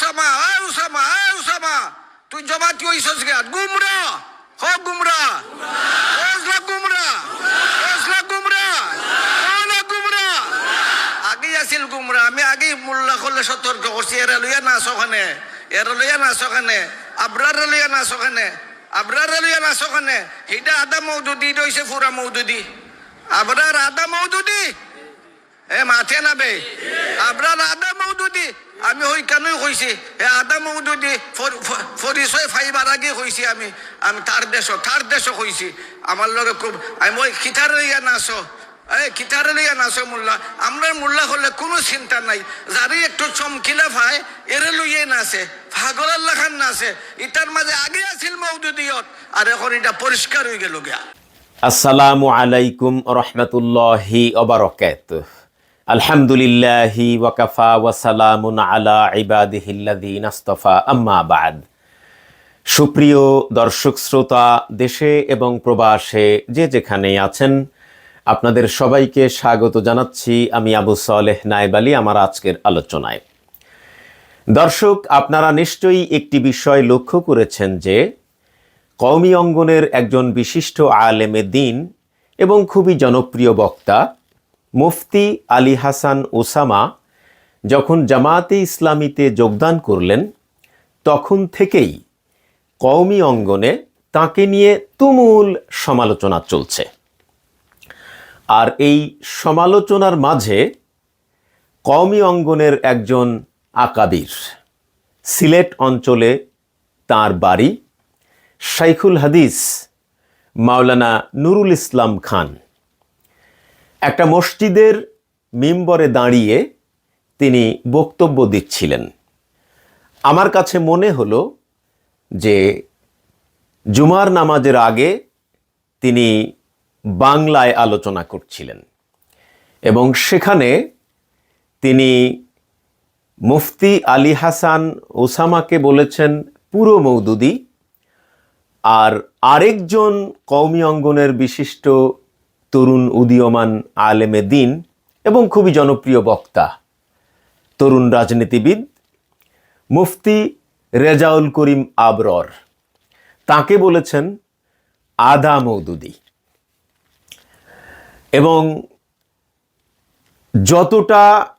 Osama আয় Osama আয় Osama তুই জমাতি হইছস গে গুমরা হ গুমরা ওজলা গুমরা ওজলা গুমরা ওলা গুমরা আগেই আছিল গুমরা আমি আগেই মোল্লা খোলে সতর্ক করছি এরা লইয়া নাচ ওখানে এরা লইয়া নাচ ওখানে আবরারে লইয়া নাচ ওখানে আবরারে লইয়া নাচ ওখানে সেইটা আদা মৌদুদি রয়েছে ফুরা মৌদুদি আবরার আদা মৌদুদি এ মাথে নাবে আপনার আদা মৌদুদি আমি ওই কইছি এ আদা মৌদুদি পরিচয় ফাইবার আগে কইছি আমি। আমি তার দেশ তার দেশ কইছি আমার লগে খুব আমি ওই খিতার লইয়া নাচো। এই খিতার লইয়া নাচো মোল্লা। আমরা মোল্লা হলে কোনো চিন্তা নাই। যারে একটু চমকিলা ভাই, এরে লইয়ে নাচে। ভাগলার লাখান নাচে। ইটার মাঝে আগে আছিল মৌদুদিয়ত আর এখন এটা পরিষ্কার হয়ে গেল গিয়া। আসসালামু আলাইকুম রহমতুল্লাহি অবরকাত আলহামদুলিল্লাহি ওয়াকাফা ওয়াসালামুন আলা ইবাদিহিল্লাদিন আস্তফা, আম্মা বাদ। সুপ্রিয় দর্শক, শ্রোতা, দেশে এবং প্রবাসে যে যেখানে আছেন, আপনাদের সবাইকে স্বাগত জানাচ্ছি আমি আবু সালেহ নায়েব আলী, আমার আজকের আলোচনায়। দর্শক, আপনারা নিশ্চয়ই একটি বিষয় লক্ষ্য করেছেন যে, কওমি অঙ্গনের একজন বিশিষ্ট আলেমে দিন এবং খুবই জনপ্রিয় বক্তা মুফতি আলী হাসান ওসামা যখন জামাতে ইসলামীতে যোগদান করলেন, তখন থেকেই কওমি অঙ্গনে তাকে নিয়ে তুমুল সমালোচনা চলছে। আর এই সমালোচনার মাঝে কওমি অঙ্গনের একজন আকাবির সিলেট অঞ্চলে তার বাড়ি, শাইখুল হাদিস, মাওলানা নুরুল ইসলাম খান। একটা মসজিদের মিম্বরে দাঁড়িয়ে তিনি বক্তব্য দিচ্ছিলেন। আমার কাছে মনে হলো যে জুমার নামাজের আগে তিনি বাংলায় আলোচনা করছিলেন এবং সেখানে তিনি মুফতি আলী হাসান ওসামাকে বলেছেন, পুরো মৌদুদি আর আরেকজন কওমি অঙ্গনের বিশিষ্ট তরুণ উদীয়মান আলেমে দিন এবং খুবই জনপ্রিয় বক্তা। তরুণ রাজনীতিবিদ মুফতি রেজাউল করিম আবরর। তাকে বলেছেন আদা মৌদুদি। এবং যতটা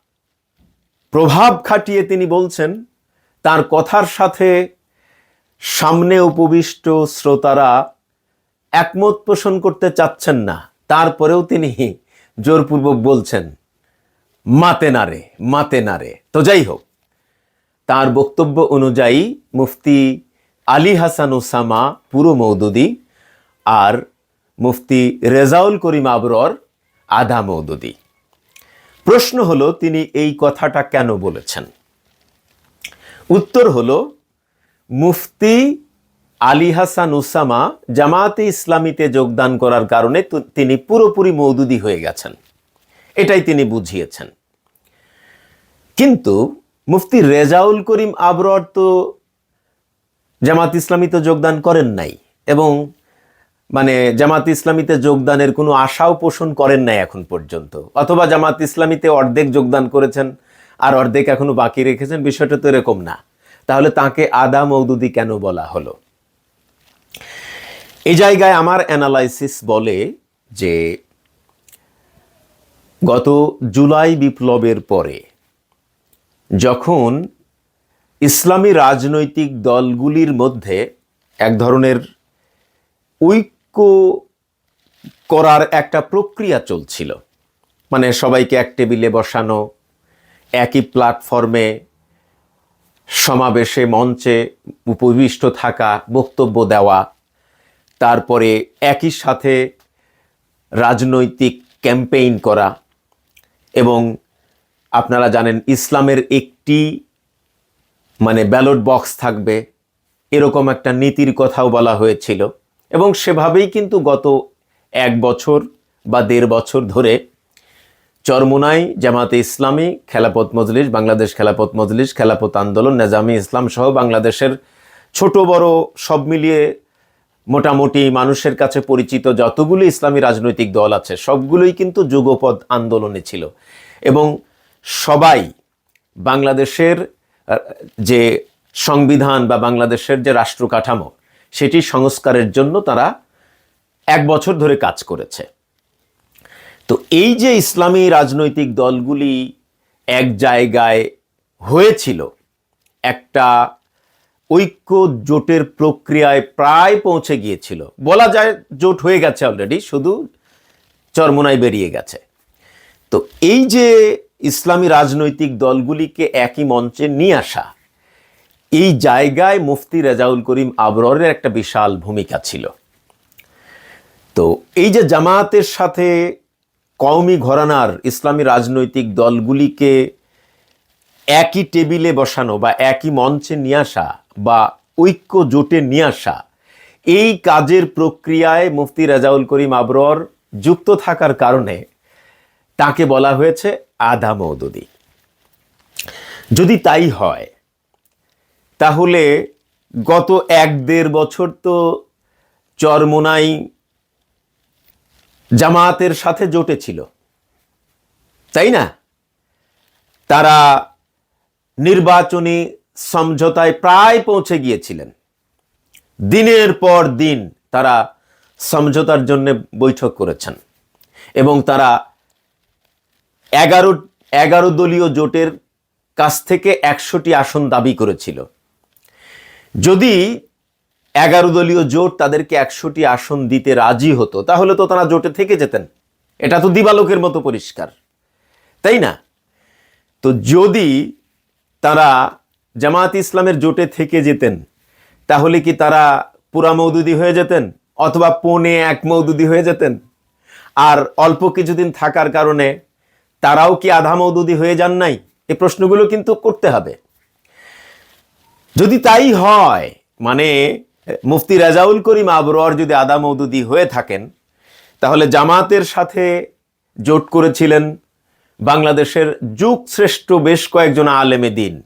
প্রভাব খাটিয়ে তিনি বলছেন, তার কথার সাথে সামনে উপবিষ্ট শ্রোতারা একমত পোষণ করতে চাচ্ছেন না। তারপরেও তিনি জোরপূর্বক বলছেন, মাতে নারে মাতে নারে তো যাই হোক, তার বক্তব্য অনুযায়ী মুফতি আলী হাসান ওসামা, পুরো মৌদুদি আর মুফতি রেজাউল করিম আবরর আধা মৌদুদি প্রশ্ন হলো, তিনি এই কথাটা কেন বলেছেন? উত্তর হলো, মুফতি আলী হাসান উসামা জামাতে ইসলামীতে যোগদান করার কারণে তিনি পুরোপুরি মৌদুদি হয়ে গেছেন। এটাই তিনি বুঝিয়েছেন। কিন্তু মুফতি রেজাউল করিম আবরর তো জামাত ইসলামীতে যোগদান করেন নাই এবং মানে জামাত ইসলামীতে যোগদানের কোনো আশাও পোষণ করেন নাই এখন পর্যন্ত। অথবা জামাত ইসলামীতে অর্ধেক যোগদান করেছেন আর অর্ধেক এখনও বাকি রেখেছেন, বিষয়টা তো এরকম না। তাহলে তাকে আদা মৌদুদি কেন বলা হলো? এই জায়গায় আমার অ্যানালাইসিস বলে যে গত জুলাই বিপ্লবের পরে যখন ইসলামী রাজনৈতিক দলগুলির মধ্যে এক ধরনের ঐক্য করার একটা প্রক্রিয়া চলছিল মানে সবাইকে এক টেবিলে বসানো, একই প্ল্যাটফর্মে সমাবেশে মঞ্চে উপবিষ্ট থাকা, বক্তব্য দেওয়া তারপরে একই সাথে রাজনৈতিক ক্যাম্পেইন করা এবং আপনারা জানেন ইসলামের একটি মানে ব্যালট বক্স থাকবে, এরকম একটা নীতির কথাও বলা হয়েছিল। এবং সেভাবেই কিন্তু গত এক বছর বা দেড় বছর ধরে চরমোনাই জামাতে ইসলামী খেলাপথ মজলিস, বাংলাদেশ খেলাপথ মজলিস, খেলাপথ আন্দোলন, নেজামি ইসলাম সহ বাংলাদেশের ছোট বড় সব মিলিয়ে মোটামুটি মানুষের কাছে পরিচিত যতগুলো ইসলামী রাজনৈতিক দল আছে, সবগুলোই কিন্তু যুগপৎ আন্দোলনে ছিল। এবং সবাই বাংলাদেশের যে সংবিধান বা বাংলাদেশের যে রাষ্ট্র কাঠামো, সেটি সংস্কারের জন্য তারা এক বছর ধরে কাজ করেছে। তো এই যে ইসলামী রাজনৈতিক দলগুলি এক জায়গায় হয়েছিল, একটা ঐক্য জোটের প্রক্রিয়ায় প্রায় পৌঁছে গিয়েছিল। বলা যায় জোট হয়ে গেছে অলরেডি শুধু চরমোনায় বেরিয়ে গেছে। তো এই যে ইসলামী রাজনৈতিক দলগুলিকে একই মঞ্চে নিয়ে আসা, এই জায়গায় মুফতি রেজাউল করিম আবররের একটা বিশাল ভূমিকা ছিল। তো এই যে জামায়াতের সাথে কওমি ঘরানার ইসলামী রাজনৈতিক দলগুলিকে একই টেবিলে বসানো বা একই মঞ্চে নিয়ে আসা বা ঐক্য জোটে নিয়ে আসা, এই কাজের প্রক্রিয়ায় মুফতি রাজাউল করিম আবরর যুক্ত থাকার কারণে তাকে বলা হয়েছে আধা মৌদুদি যদি তাই হয়, তাহলে গত এক দেড় বছর তো চরমোনাই জামায়াতের সাথে জোটে ছিল, তাই না? তারা নির্বাচনী সমঝোতায় প্রায় পৌঁছে গিয়েছিলেন। দিনের পর দিন তারা সমঝোতার জন্য বৈঠক করেছেন এবং তারা এগারো এগারো দলীয় জোটের কাছ থেকে একশোটি আসন দাবি করেছিল। যদি এগারো দলীয় জোট তাদেরকে একশোটি আসন দিতে রাজি হতো, তাহলে তো তারা জোটে থেকে যেতেন। এটা তো দিবালোকের মতো পরিষ্কার। তাই না? তো যদি তারা জামায়াত ইসলামের জোটে থেকে যেতেন, তাহলে কি তারা পুরা মৌদুদি হয়ে যেতেন অথবা পৌনে এক মৌদুদি হয়ে যেতেন? আর অল্প কিছুদিন থাকার কারণে তারাও কি আধা মৌদুদি হয়ে যান নাই? এই প্রশ্নগুলো কিন্তু করতে হবে। যদি তাই হয় মানে মুফতি রাজাউল করিম আবরর যদি আদা মৌদুদি হয়ে থাকেন, তাহলে জামাতের সাথে জোট করেছিলেন বাংলাদেশের যুগ শ্রেষ্ঠ বেশ কয়েকজন আলেমে দিন।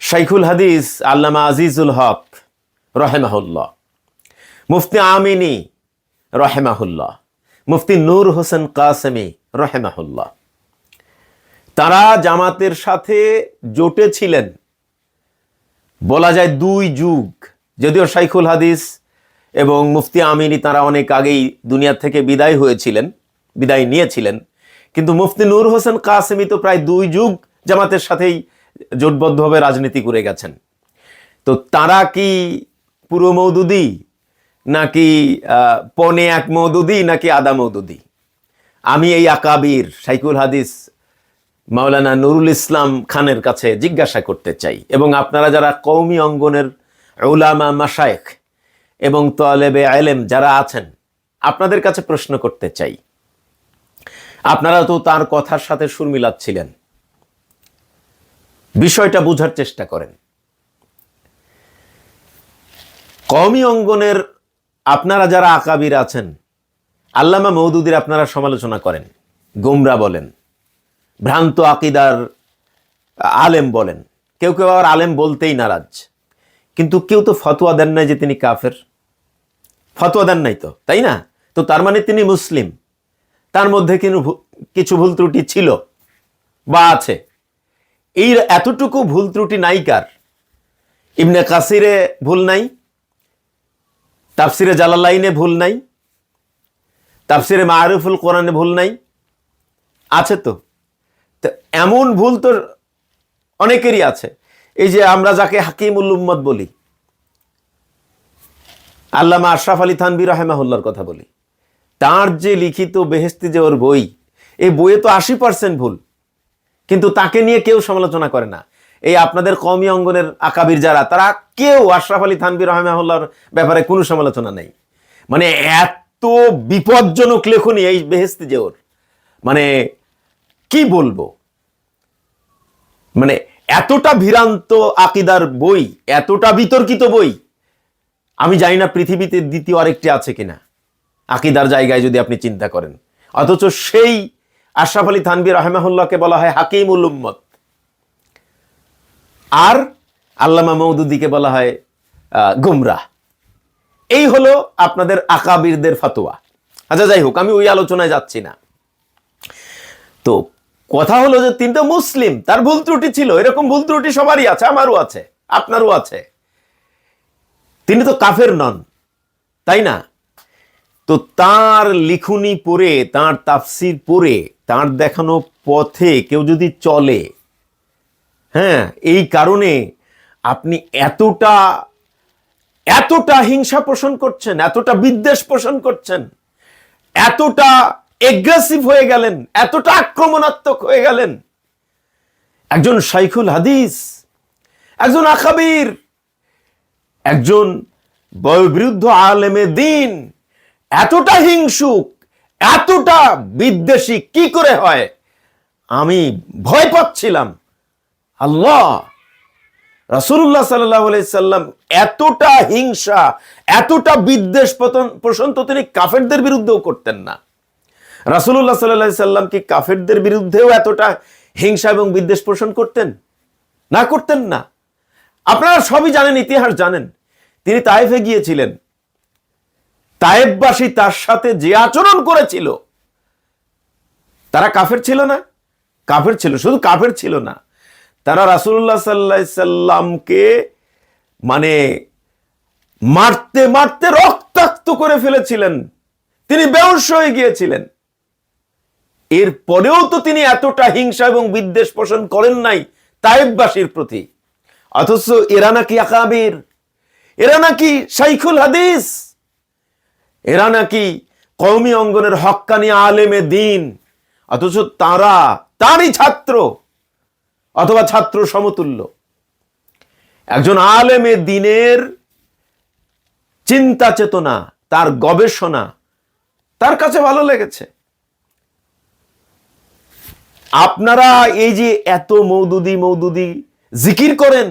শাইখুল হাদিস, আল্লামা আজিজুল হক, রহেমাহুল্লাহ। মুফতি আমিনী, রহেমাহুল্লাহ। মুফতি নূর হোসেন কাসেমি, রহেমাহুল্লাহ। তারা জামাতের সাথে জোটে ছিলেন। বলা যায় দুই যুগ। যদিও শাইখুল হাদিস এবং মুফতি আমিনী তারা অনেক আগেই দুনিয়া থেকে বিদায় হয়েছিলেন, বিদায় নিয়েছিলেন। কিন্তু মুফতি নূর হোসেন কাসেমি তো প্রায় দুই যুগ জামাতের সাথেই জোটবদ্ধভাবে রাজনীতি করে গেছেন। তো তারা কি পুরো মৌদুদি? নাকি পনে এক মৌদুদি, নাকি আদা মৌদুদি? আমি এই আকাবির শাইকুল হাদিস মাওলানা নুরুল ইসলাম খানের কাছে জিজ্ঞাসা করতে চাই এবং আপনারা যারা কৌমি অঙ্গনের উলামা মাসায়েক এবং তলেবে আলেম যারা আছেন, আপনাদের কাছে প্রশ্ন করতে চাই। আপনারা তো তার কথার সাথে সুর মিলাচ্ছিলেন বিষয়টা বোঝার চেষ্টা করেন। কওমি অঙ্গনের আপনারা যারা আকাবির আছেন, আল্লামা মৌদুদির আপনারা সমালোচনা করেন, গুমরা বলেন, ভ্রান্ত আকিদার আলেম বলেন। কেউ কেউ আবার আলেম বলতেই নারাজ। কিন্তু কেউ তো ফতোয়া দেন নাই যে তিনি কাফের। ফতোয়া দেন নাই তো, তাই না? তো তার মানে তিনি মুসলিম। তার মধ্যে কিন্তু কিছু ভুল ত্রুটি ছিল বা আছে। এই এতটুকু ভুল ত্রুটি নাই কার? কাসিরে ভুল নাই, তাফসিরে জালালাইনে ভুল নাই, তাফসিরে মারুফুল কোরআনে ভুল নাই, আছে তো। এমন ভুল তো অনেকেরই আছে। এই যে আমরা যাকে হাকিমুল উম্মত বলি, আল্লামা আশরাফ আলী থানবি রাহেমাহুল্লার কথা বলি। তার যে লিখিত বেহেস্তি যে ওর বই এই বইয়ে তো আশি পার্সেন্ট ভুল। কিন্তু তাকে নিয়ে কেউ সমালোচনা করে না। এই আপনাদের কমি অঙ্গনের আকাবির যারা, তারা কেউ আশরাফ আলী থানবির রহমাহুল্লার ব্যাপারে কোনো সমালোচনা নেই। মানে এত বিপজ্জনক লেখনী এই বেহেস্তি যে ওর। মানে কি বলব? মানে এতটা ভীরান্ত আকিদার বই, এতটা বিতর্কিত বই, আমি জানি না পৃথিবীতে দ্বিতীয় আরেকটি আছে কিনা। আকিদার জায়গায় যদি আপনি চিন্তা করেন। অথচ সেই আশরাফ আলী থানবী রহমাহুল্লাহকে বলা হয় হাকিমুল উম্মত। আর আল্লামা মৌদুদিকে বলা হয় গুমরাহ। এই হলো আপনাদের আকাবিরদের ফতোয়া। আচ্ছা যাই হোক, আমি ওই আলোচনায় যাচ্ছি না। তো কথা হলো যে তিনটা মুসলিম, তার ভুল ত্রুটি ছিল। এরকম ভুল ত্রুটি সবারই আছে, আমারও আছে, আপনারও আছে। তিনি তো কাফের নন, তাই না? তো তার লিখুনি পড়ে, তার তাফসির পড়ে, তার দেখানো পথে কেউ যদি চলে হ্যাঁ এই কারণে আপনি এতটা এতটা হিংসা পোষণ করছেন, এতটা বিদ্বেষ পোষণ করছেন, এতটা এগ্রেসিভ হয়ে গেলেন, এতটা আক্রমণাত্মক হয়ে গেলেন। একজন শাইখুল হাদিস, একজন আখাবির, একজন বয়োবৃদ্ধ আলেমে দিন এতটা হিংসুক, এতটা বিদ্বেষী কি করে হয়? আমি ভয় পাচ্ছিলাম। আল্লাহ! রাসুল্লাহ সাল্লাহ সাল্লাম এতটা হিংসা, এতটা বিদ্বেষ পোষণ তো তিনি কাফেরদের বিরুদ্ধেও করতেন না। রাসুল্লাহ সাল্লাহ সাল্লাম কি কাফেরদের বিরুদ্ধেও এতটা হিংসা এবং বিদ্বেষ পোষণ করতেন? না করতেন না। আপনারা সবই জানেন, ইতিহাস জানেন। তিনি তাইফে গিয়েছিলেন। তায়েববাসী তার সাথে যে আচরণ করেছিল, তারা কাফের ছিল না? কাফের ছিল, শুধু কাফের ছিল না। তারা রাসুল্লাহ সাল্লাহ সাল্লামকে মানে মারতে মারতে রক্তাক্ত করে ফেলেছিলেন। তিনি বেউস হয়ে গিয়েছিলেন। এর পরেও তো তিনি এতটা হিংসা এবং বিদ্বেষ পোষণ করেন নাই তায়েববাসীর প্রতি। অথচ এরা নাকি আকাবির, এরা নাকি শাইখুল হাদিস। এরা নাকি কৌমি অঙ্গনের হক্কানি আলেমে দিন, অথচ তারা, তারই ছাত্র, অথবা ছাত্র সমতুল্য। একজন আলেমে দিনের চিন্তা চেতনা, তার গবেষণা, তার কাছে ভালো লেগেছে। আপনারা এই যে এত মৌদুদি মৌদুদি জিকির করেন,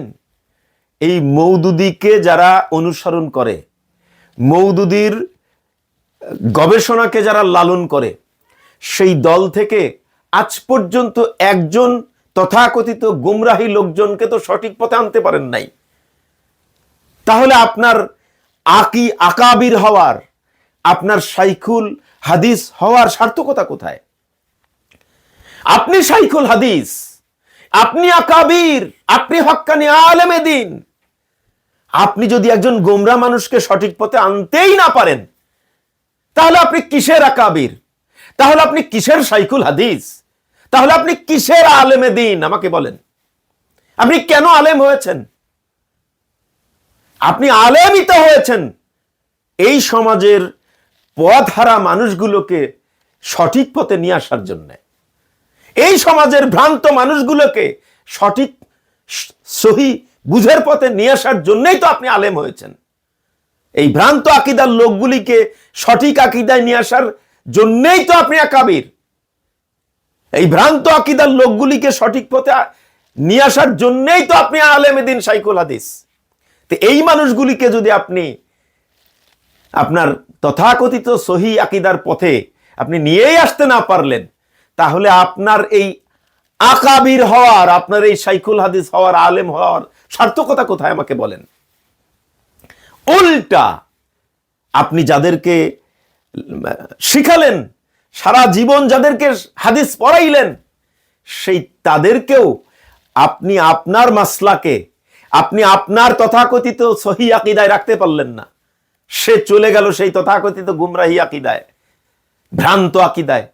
এই মৌদুদিকে যারা অনুসরণ করে, মৌদুদির গবেষণাকে যারা লালন করে, সেই দল থেকে আজ পর্যন্ত একজন তথাকথিত গুমরাহী লোকজনকে তো সঠিক পথে আনতে পারেন নাই। তাহলে আপনার আকি আকাবির হওয়ার, আপনার সাইকুল হাদিস হওয়ার সার্থকতা কোথায়? আপনি সাইকুল হাদিস, আপনি আকাবির, আপনি হক্কানি আলেমে দিন। আপনি যদি একজন গোমরা মানুষকে সঠিক পথে আনতেই না পারেন তাহলে আপনি কিসের আকাবির? তাহলে আপনি কিসের সাইকুল হাদিস? তাহলে আপনি কিসের আলেমে দিন? আমাকে বলেন। আপনি কেন আলেম হয়েছেন? আপনি আলেমিত হয়েছেন। এই সমাজের পথহারা মানুষগুলোকে সঠিক পথে নিয়ে আসার জন্য। এই সমাজের ভ্রান্ত মানুষগুলোকে সঠিক, সহি, বুঝের পথে নিয়ে আসার জন্যই তো আপনি আলেম হয়েছেন। এই ভ্রান্ত আকিদার লোকগুলিকে সঠিক আকিদায় নিয়ে আসার জন্যেই তো আপনি আকাবির এই ভ্রান্ত আকিদার লোকগুলিকে সঠিক পথে নিয়ে আসার জন্যই তো আপনি আলেমে দিন সাইকুল হাদিস। তো এই মানুষগুলিকে যদি আপনি আপনার তথাকথিত সহি আকিদার পথে আপনি নিয়েই আসতে না পারলেন, তাহলে আপনার এই আকাবির হওয়ার, আপনার এই সাইকুল হাদিস হওয়ার, আলেম হওয়ার সার্থকতা কোথায় আমাকে বলেন? উল্টা আপনি যাদেরকে, শিখালেন, সারা জীবন যাদেরকে হাদিস পড়াইলেন, সেই তাদেরকেও আপনি আপনার মাসলাকে, আপনি আপনার তথাকথিত সহি আকিদায় রাখতে পারলেন না। সে চলে গেল সেই তথাকথিত গুমরাহি আকিদায়, ভ্রান্ত আকিদায়।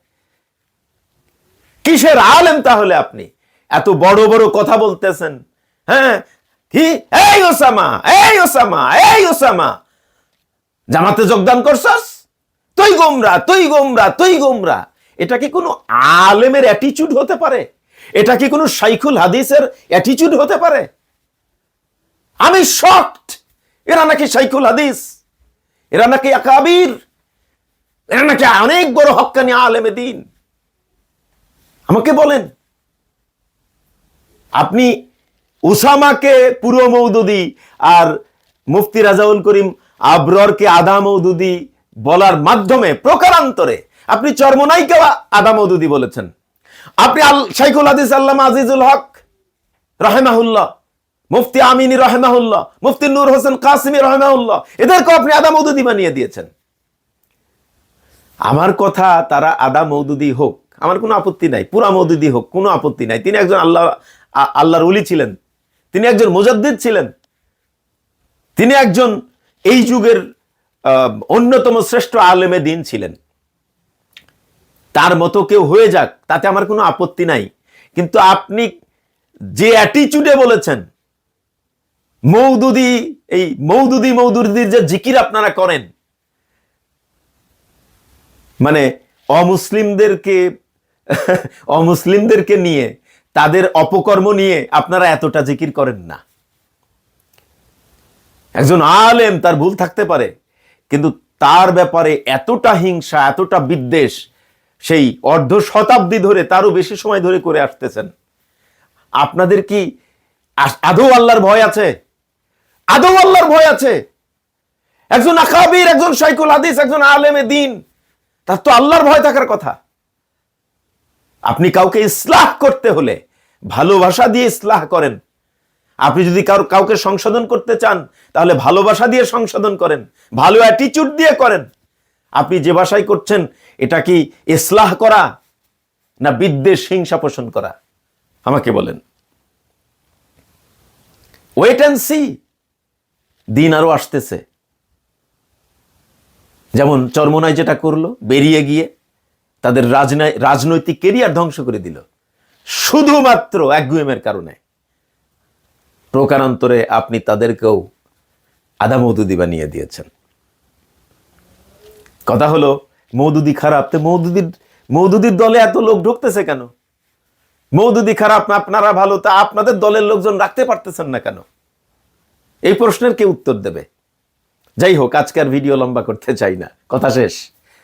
কিসের আলেন তাহলে আপনি? এত বড় বড় কথা বলতেছেন হ্যাঁ? কি এই ওসামা এই ওসামা এই ওসামা। জামাতে যোগদান করছস? তুই গোমরা তুই গোমরা তুই গোমরা। এটা কি কোনো আলেমের অ্যাটিচিউড হতে পারে? এটা কি কোনো সাইকুল হাদিসের অ্যাটিচিউড হতে পারে? আমি শকড এরা নাকি সাইকুল হাদিস? এরা নাকি আকাবির? এরা নাকি অনেক বড় হক্কানি আলেমে দিন। আমাকে বলেন, আপনি উসামাকে পুরো মৌদুদি আর মুফতি রাজাউল করিম আবররকে আদা মৌদুদি বলার মাধ্যমে প্রকারান্তরে আপনি চর্মনাইকে আদা মৌদুদি বলেছেন। আপনি আল শাইখুল হাদিস আল্লামা আজিজুল হক রহেমাহুল্লাহ, মুফতি আমিনী রহেমাহুল্লাহ, মুফতি নূর হোসেন কাসিমি রহেমাহুল্লাহ এদেরকে আপনি আদা মৌদুদি বানিয়ে দিয়েছেন। আমার কথা তারা আদা মৌদুদি হোক, আমার কোনো আপত্তি নাই, পুরা মৌদুদি হোক, কোনো আপত্তি নাই। তিনি একজন আল্লাহ আল্লাহর উলি ছিলেন। তিনি একজন মুজাদ্দিদ ছিলেন। তিনি একজন এই যুগের অন্যতম শ্রেষ্ঠ আলেমে দিন ছিলেন। তার মতো কেউ হয়ে যাক, তাতে আমার কোনো আপত্তি নাই। কিন্তু আপনি যে অ্যাটিচিউডে বলেছেন, মৌদুদি, এই মৌদুদি মৌদুদির যে জিকির আপনারা করেন মানে অমুসলিমদেরকে অমুসলিমদেরকে নিয়ে তাদের অপকর্ম নিয়ে আপনারা এতটা জিকির করেন না। একজন আলেম তার ভুল থাকতে পারে, কিন্তু তার ব্যাপারে এতটা হিংসা, এতটা বিদ্বেষ, সেই অর্ধ শতাব্দী ধরে তারও বেশি সময় ধরে করে আসতেছেন। আপনাদের কি আদৌ আল্লাহর ভয় আছে? আদৌ আল্লাহর ভয় আছে? একজন আকাবির, একজন শাইকুল হাদিস, একজন আলেমে দিন, তার তো আল্লাহর ভয় থাকার কথা। আপনি কাউকে ইসলাহ করতে হলে, ভালোবাসা দিয়ে ইসলাহ করেন। আপনি যদি কারও, কাউকে সংশোধন করতে চান, তাহলে ভালোবাসা দিয়ে সংশোধন করেন, ভালো অ্যাটিচিউড দিয়ে করেন। আপনি যে ভাষায় করছেন, এটা কি ইসলাহ করা না বিদ্বেষ, হিংসা পোষণ করা? আমাকে বলেন। ওয়েট অ্যান্ড সি দিন আরও আসতেছে। যেমন চরমনায় যেটা করল, বেরিয়ে গিয়ে তাদের রাজনৈ- রাজনৈতিক কেরিয়ার ধ্বংস করে দিল। শুধুমাত্র একগুয়েমের কারণে। প্রকারান্তরে আপনি তাদেরকেও আধা মৌদুদি বানিয়ে দিয়েছেন। কথা হলো, মৌদুদি খারাপ, তো মৌদুদির মৌদুদির দলে এত লোক ঢুকতেছে কেন? মৌদুদি খারাপ না আপনারা ভালো, তা আপনাদের দলের লোকজন রাখতে পারতেছেন না কেন? এই প্রশ্নের কে উত্তর দেবে? যাই হোক আজকের ভিডিও লম্বা করতে চাই না। কথা শেষ।